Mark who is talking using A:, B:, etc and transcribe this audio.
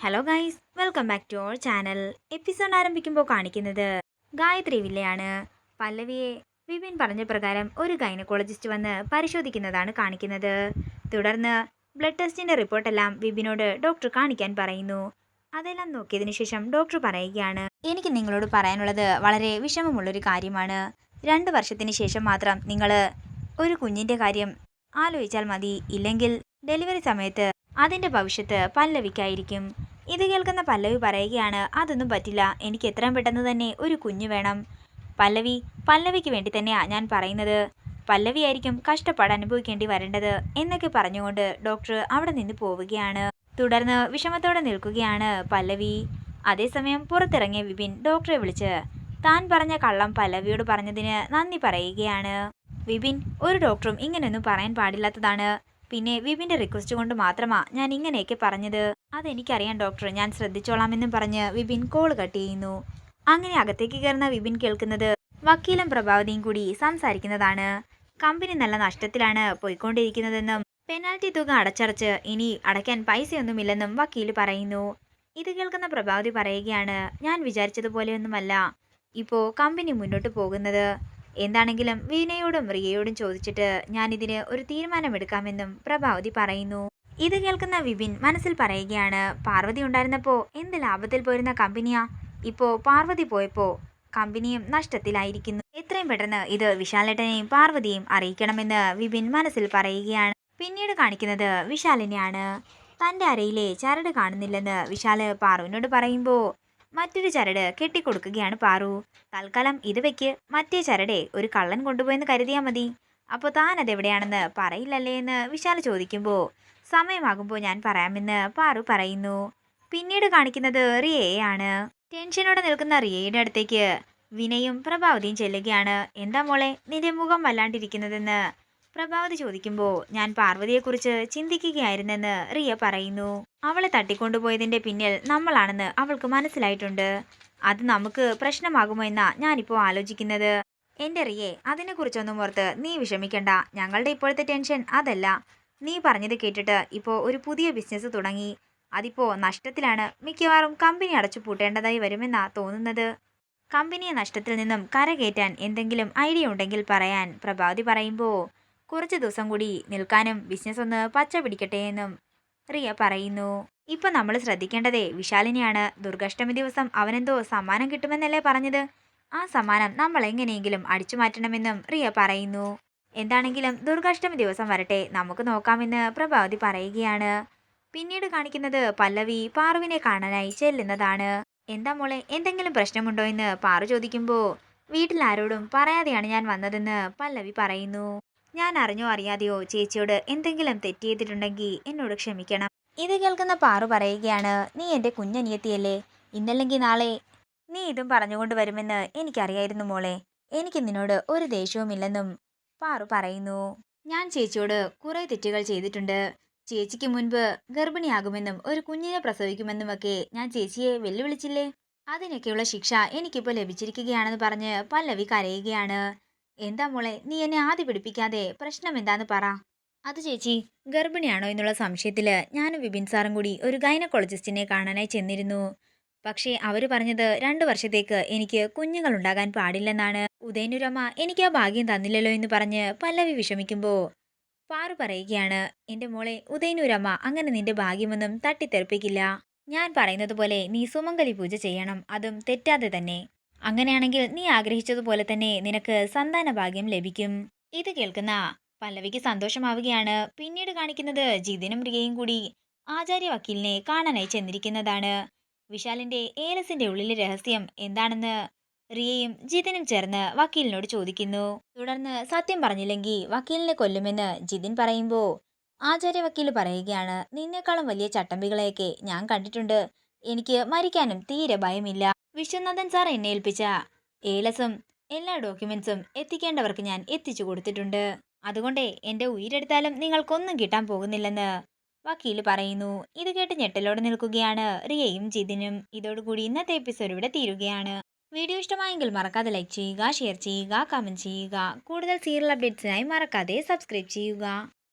A: Hello guys welcome back to our channel episode ആരംഭിക്കുമ്പോൾ കാണിക്കുന്നത് ഗായത്രി വില്ലയാണ്. പല്ലവിയെ വിപിൻ പറഞ്ഞ പ്രകാരം ഒരു ഗൈനക്കോളജിസ്റ്റ് വന്ന് പരിശോധിക്കുന്നതാണ് കാണിക്കുന്നത്. തുടർന്ന് ബ്ലഡ് ടെസ്റ്റിന്റെ റിപ്പോർട്ടെല്ലാം വിപിനോട് ഡോക്ടർ കാണിക്കാൻ പറയുന്നു. അതെല്ലാം നോക്കിയതിനു ശേഷം ഡോക്ടർ പറയുകയാണ്. എനിക്ക് നിങ്ങളോട് പറയാനുള്ളത് വളരെ വിഷമമുള്ളൊരു കാര്യമാണ്. രണ്ട് വർഷത്തിന് ശേഷം മാത്രം നിങ്ങൾ ഒരു കുഞ്ഞിന്റെ കാര്യം ആലോചിച്ചാൽ മതി. ഇല്ലെങ്കിൽ ഡെലിവറി സമയത്ത് അതിന്റെ ഭവിഷ്യത്ത് പല്ലവിക്കായിരിക്കും. ഇത് കേൾക്കുന്ന പല്ലവി പറയുകയാണ് അതൊന്നും പറ്റില്ല. എനിക്ക് എത്രയും പെട്ടെന്ന് തന്നെ ഒരു കുഞ്ഞു വേണം. പല്ലവി പല്ലവിക്ക് വേണ്ടി തന്നെയാ ഞാൻ പറയുന്നത്. പല്ലവിയായിരിക്കും കഷ്ടപ്പാട് അനുഭവിക്കേണ്ടി വരേണ്ടത് എന്നൊക്കെ പറഞ്ഞുകൊണ്ട് ഡോക്ടർ അവിടെ നിന്ന് പോവുകയാണ്. തുടർന്ന് വിഷമത്തോടെ നിൽക്കുകയാണ് പല്ലവി. അതേസമയം പുറത്തിറങ്ങിയ വിപിൻ ഡോക്ടറെ വിളിച്ച് താൻ പറഞ്ഞ കള്ളം പല്ലവിയോട് പറഞ്ഞതിന് നന്ദി പറയുകയാണ്. വിപിൻ ഒരു ഡോക്ടറും ഇങ്ങനെയൊന്നും പറയാൻ പാടില്ലാത്തതാണ്. പിന്നെ വിപിന്റെ റിക്വസ്റ്റ് കൊണ്ട് മാത്രമാ ഞാൻ ഇങ്ങനെയൊക്കെ പറഞ്ഞത്. അതെനിക്കറിയാം ഡോക്ടർ ഞാൻ ശ്രദ്ധിച്ചോളാമെന്നും പറഞ്ഞ് വിപിൻ കോൾ കട്ട് ചെയ്യുന്നു. അങ്ങനെ അകത്തേക്ക് കയറുന്ന വിപിൻ കേൾക്കുന്നത് വക്കീലും പ്രഭാവതിയും കൂടി സംസാരിക്കുന്നതാണ്. കമ്പനി നല്ല നഷ്ടത്തിലാണ് പോയിക്കൊണ്ടിരിക്കുന്നതെന്നും പെനാൽറ്റി തുക അടച്ചടച്ച് ഇനി അടയ്ക്കാൻ പൈസയൊന്നുമില്ലെന്നും വക്കീൽ പറയുന്നു. ഇത് കേൾക്കുന്ന പ്രഭാവതി പറയുകയാണ് ഞാൻ വിചാരിച്ചതുപോലെയൊന്നുമല്ല. ഇപ്പോൾ കമ്പനി മുന്നോട്ട് പോകുന്നത്. എന്താണെങ്കിലും വീണയോടും റിയയോടും ചോദിച്ചിട്ട് ഞാൻ ഇതിന് ഒരു തീരുമാനമെടുക്കാമെന്നും പ്രഭാവതി പറയുന്നു. ഇത് കേൾക്കുന്ന വിപിൻ മനസ്സിൽ പറയുകയാണ് പാർവതി ഉണ്ടായിരുന്നപ്പോൾ എന്ത് ലാഭത്തിൽ പോയിരുന്ന കമ്പനിയാ? ഇപ്പോൾ പാർവതി പോയപ്പോൾ കമ്പനിയും നഷ്ടത്തിലായിരിക്കുന്നു. എത്രയും പെട്ടെന്ന് ഇത് വിശാലേട്ടനെയും പാർവതിയും അറിയിക്കണമെന്ന് വിപിൻ മനസ്സിൽ പറയുകയാണ്. പിന്നീട് കാണിക്കുന്നത് വിശാലിനെയാണ്. തന്റെ അരയിലെ ചരട് കാണുന്നില്ലെന്ന് വിശാൽ പാർവിനോട് പറയുമ്പോൾ മറ്റൊരു ചരട് കെട്ടിക്കൊടുക്കുകയാണ് പാറു. തൽക്കാലം ഇത് വെക്ക്. മറ്റേ ചരടെ ഒരു കള്ളൻ കൊണ്ടുപോയെന്ന് കരുതിയാൽ മതി. അപ്പോൾ താൻ അതെവിടെയാണെന്ന് പറയില്ലല്ലേ എന്ന് വിശാൽ ചോദിക്കുമ്പോൾ സമയമാകുമ്പോൾ ഞാൻ പറയാമെന്ന് പാറു പറയുന്നു. പിന്നീട് കാണിക്കുന്നത് റിയയാണ്. ടെൻഷനോടെ നിൽക്കുന്ന റിയയുടെ അടുത്തേക്ക് വിനയും പ്രഭാവതിയും ചെല്ലുകയാണ്. എന്താ മോളെ നിന്റെ മുഖം വല്ലാണ്ടിരിക്കുന്നതെന്ന് പ്രഭാവതി ചോദിക്കുമ്പോൾ ഞാൻ പാർവതിയെക്കുറിച്ച് ചിന്തിക്കുകയായിരുന്നെന്ന് റിയ പറയുന്നു. അവളെ തട്ടിക്കൊണ്ടുപോയതിന്റെ പിന്നിൽ നമ്മളാണെന്ന് അവൾക്ക് മനസ്സിലായിട്ടുണ്ട്. അത് നമുക്ക് പ്രശ്നമാകുമോ എന്നാ ഞാനിപ്പോൾ ആലോചിക്കുന്നത്. എന്റെ റിയെ അതിനെക്കുറിച്ചൊന്നും ഓർത്ത് നീ വിഷമിക്കണ്ട. ഞങ്ങളുടെ ഇപ്പോഴത്തെ ടെൻഷൻ അതല്ല. നീ പറഞ്ഞത് കേട്ടിട്ട് ഇപ്പോൾ ഒരു പുതിയ ബിസിനസ് തുടങ്ങി. അതിപ്പോൾ നഷ്ടത്തിലാണ് മിക്കവാറും കമ്പനി അടച്ചു പൂട്ടേണ്ടതായി വരുമെന്നാ തോന്നുന്നത്. കമ്പനിയെ നഷ്ടത്തിൽ നിന്നും കരകയറ്റാൻ എന്തെങ്കിലും ഐഡിയ ഉണ്ടെങ്കിൽ പറയാൻ പ്രഭാവതി പറയുമ്പോൾ കുറച്ച് ദിവസം കൂടി നിൽക്കാനും ബിസിനസ് ഒന്ന് പച്ച പിടിക്കട്ടെ എന്നും റിയ പറയുന്നു. ഇപ്പം നമ്മൾ ശ്രദ്ധിക്കേണ്ടതേ വിശാലിനെയാണ്. ദുർഗാഷ്ടമി ദിവസം അവനെന്തോ സമ്മാനം കിട്ടുമെന്നല്ലേ പറഞ്ഞത്? ആ സമ്മാനം നമ്മൾ എങ്ങനെയെങ്കിലും അടിച്ചു മാറ്റണമെന്നും റിയ പറയുന്നു. എന്താണെങ്കിലും ദുർഗാഷ്ടമി ദിവസം വരട്ടെ നമുക്ക് നോക്കാമെന്ന് പ്രഭാവതി പറയുകയാണ്. പിന്നീട് കാണിക്കുന്നത് പല്ലവി പാറുവിനെ കാണാനായി ചെല്ലുന്നതാണ്. എന്താ മോളെ എന്തെങ്കിലും പ്രശ്നമുണ്ടോ എന്ന് പാറു ചോദിക്കുമ്പോൾ വീട്ടിൽ ആരോടും പറയാതെയാണ് ഞാൻ വന്നതെന്ന് പല്ലവി പറയുന്നു. ഞാൻ അറിഞ്ഞോ അറിയാതെയോ ചേച്ചിയോട് എന്തെങ്കിലും തെറ്റ് ചെയ്തിട്ടുണ്ടെങ്കിൽ എന്നോട് ക്ഷമിക്കണം. ഇത് കേൾക്കുന്ന പാറു പറയുകയാണ് നീ എന്റെ കുഞ്ഞനിയത്തിയല്ലേ? ഇന്നല്ലെങ്കിൽ നാളെ? നീ ഇതും പറഞ്ഞുകൊണ്ട് വരുമെന്ന് എനിക്കറിയായിരുന്നു മോളെ. എനിക്ക് നിന്നോട് ഒരു ദേഷ്യവുമില്ലെന്നും പാറു പറയുന്നു. ഞാൻ ചേച്ചിയോട് കുറേ തെറ്റുകൾ ചെയ്തിട്ടുണ്ട്. ചേച്ചിക്ക് മുൻപ് ഗർഭിണിയാകുമെന്നും ഒരു കുഞ്ഞിനെ പ്രസവിക്കുമെന്നുമൊക്കെ ഞാൻ ചേച്ചിയെ വെല്ലുവിളിച്ചില്ലേ? അതിനൊക്കെയുള്ള ശിക്ഷ എനിക്കിപ്പോൾ ലഭിച്ചിരിക്കുകയാണെന്ന് പറഞ്ഞ് പല്ലവി കരയുകയാണ്. എന്താ മോളെ നീ എന്നെ ആദ്യ പിടിപ്പിക്കാതെ പ്രശ്നം എന്താന്ന് പറ. അത് ചേച്ചി ഗർഭിണിയാണോ എന്നുള്ള സംശയത്തിൽ ഞാനും വിപിൻ സാറും കൂടി ഒരു ഗൈനക്കോളജിസ്റ്റിനെ കാണാനായി ചെന്നിരുന്നു. പക്ഷേ അവർ പറഞ്ഞത് രണ്ട് വർഷത്തേക്ക് എനിക്ക് കുഞ്ഞുങ്ങൾ ഉണ്ടാകാൻ പാടില്ലെന്നാണ്. ഉദയനുരമ്മ എനിക്ക് ആ ഭാഗ്യം തന്നില്ലല്ലോ എന്ന് പറഞ്ഞ് പല്ലവി വിഷമിക്കുമ്പോൾ പാറു പറയുകയാണ് എന്റെ മോളെ ഉദയനുരമ അങ്ങനെ നിന്റെ ഭാഗ്യമൊന്നും തട്ടിത്തെറിപ്പിക്കില്ല. ഞാൻ പറയുന്നത് പോലെ നീ സുമംഗലി പൂജ ചെയ്യണം അതും തെറ്റാതെ തന്നെ. അങ്ങനെയാണെങ്കിൽ നീ ആഗ്രഹിച്ചതുപോലെ തന്നെ നിനക്ക് സന്താന ഭാഗ്യം ലഭിക്കും. ഇത് കേൾക്കുന്ന പല്ലവിക്ക് സന്തോഷമാവുകയാണ്. പിന്നീട് കാണിക്കുന്നത് ജിതിനും റിയയും കൂടി ആചാര്യ വക്കീലിനെ കാണാനായി ചെന്നിരിക്കുന്നതാണ്. വിശാലിന്റെ ഏലസിന്റെ ഉള്ളിലെ രഹസ്യം എന്താണെന്ന് റിയയും ജിതിനും ചേർന്ന് വക്കീലിനോട് ചോദിക്കുന്നു. തുടർന്ന് സത്യം പറഞ്ഞില്ലെങ്കിൽ വക്കീലിനെ കൊല്ലുമെന്ന് ജിതിൻ പറയുമ്പോൾ ആചാര്യ വക്കീൽ പറയുകയാണ് നിന്നേക്കാളും വലിയ ചട്ടമ്പികളെയൊക്കെ ഞാൻ കണ്ടിട്ടുണ്ട്. എനിക്ക് മരിക്കാനും തീരെ ഭയമില്ല. വിശ്വനാഥൻ സാർ എന്നെ ഏൽപ്പിച്ച ഏലസും എല്ലാ ഡോക്യുമെന്റ്സും എത്തിക്കേണ്ടവർക്ക് ഞാൻ എത്തിച്ചു കൊടുത്തിട്ടുണ്ട്. അതുകൊണ്ടേ എന്റെ ഉയിരെടുത്താലും നിങ്ങൾക്കൊന്നും കിട്ടാൻ പോകുന്നില്ലെന്ന് വക്കീൽ പറയുന്നു. ഇത് കേട്ട് ഞെട്ടലോടെ നിൽക്കുകയാണ് റിയയും ജിതിനും. ഇതോടുകൂടി ഇന്നത്തെ എപ്പിസോഡ് ഇവിടെ തീരുകയാണ്. വീഡിയോ ഇഷ്ടമായെങ്കിൽ മറക്കാതെ ലൈക്ക് ചെയ്യുക ഷെയർ ചെയ്യുക കമന്റ് ചെയ്യുക. കൂടുതൽ സീരിയൽ അപ്ഡേറ്റ്സിനായി മറക്കാതെ സബ്സ്ക്രൈബ് ചെയ്യുക.